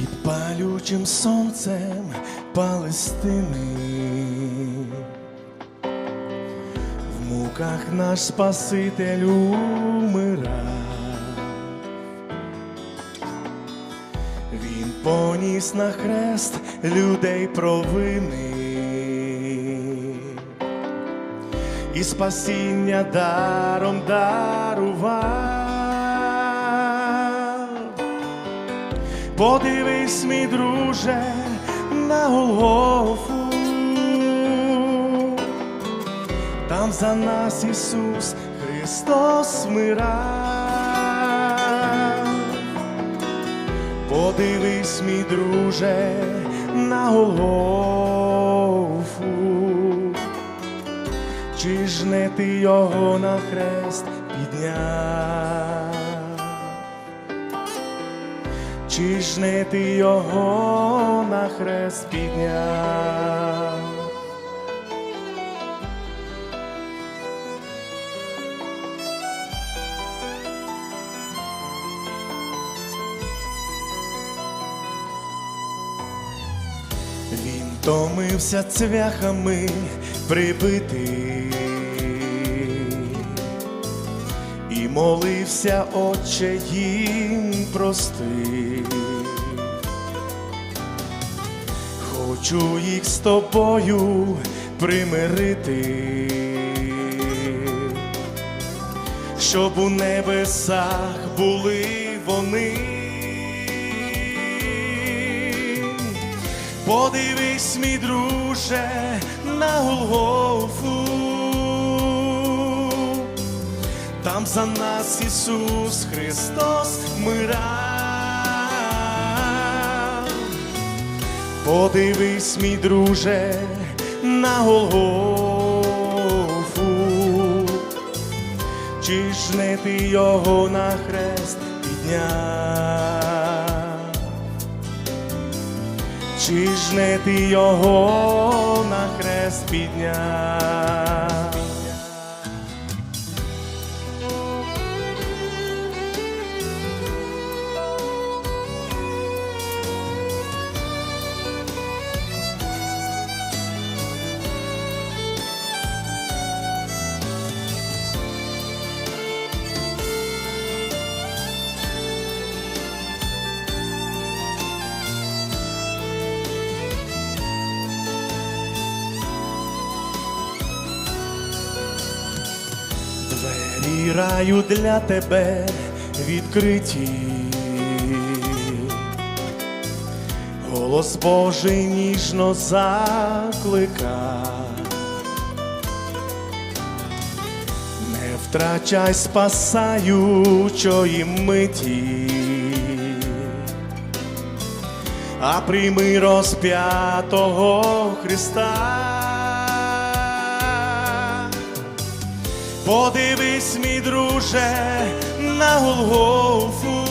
Під палючим сонцем Палестини, в муках наш Спаситель умирав. Він поніс на хрест людей провини і спасіння даром дарував. Подивись, мій друже, на Голгофу, там за нас Ісус Христос смирав. Подивись, мій друже, на Голгофу, чи ж не ти його на хрест підняв? Ж не ти його на хрест підняв? Він томився цвяхами прибитий і молився, Отче їм прости. Хочу їх з тобою примирити, щоб у небесах були вони. Подивись, мій друже, на Голгофу, там за нас Ісус Христос мирав. Подивись, мій друже, на Голгофу, чи ж не ти його на хрест підняв? Чи ж не ти його на хрест підняв? Двері раю для тебе відкриті. Голос Божий ніжно заклика. Не втрачай спасаючої миті, а прийми розп'ятого Христа. Подивись, мій друже, на Голгофу,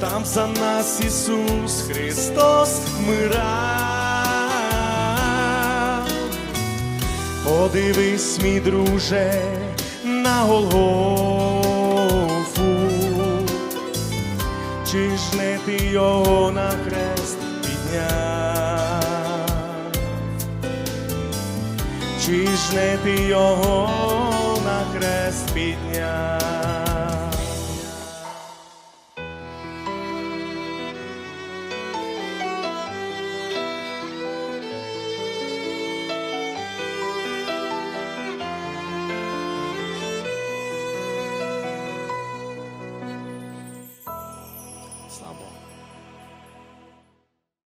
там за нас Ісус Христос мирав. Подивись, мій друже, на Голгофу, чи ж не ти його на хрест підняв? Чи ж не ти його на хрест підняв?